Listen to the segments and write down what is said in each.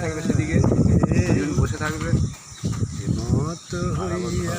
থাকবে সেদিকে, বসে থাকবে। মত হইয়া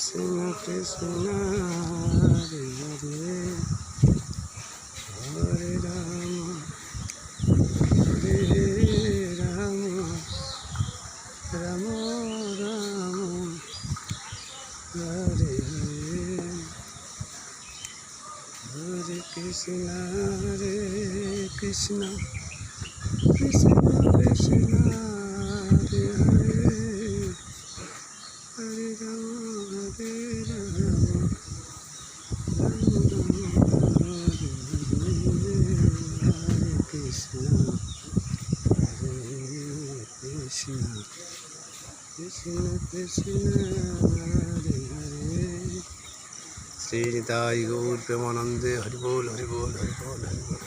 চিয়া রে হরে কৃষ্ণ হরে রাম হরে রাম রাম রাম হরে হরে হরে কৃষ্ণ হরে কৃষ্ণ কৃষ্ণ হরে হরে হরে রাম হরে রাম রাম রাম হরে হরে হরে Krishna হরে Hare হরে শ্রী নিতাই গৌর প্রেমানন্দে হরিবোল হরিবোল হরিবোল হরিবোল।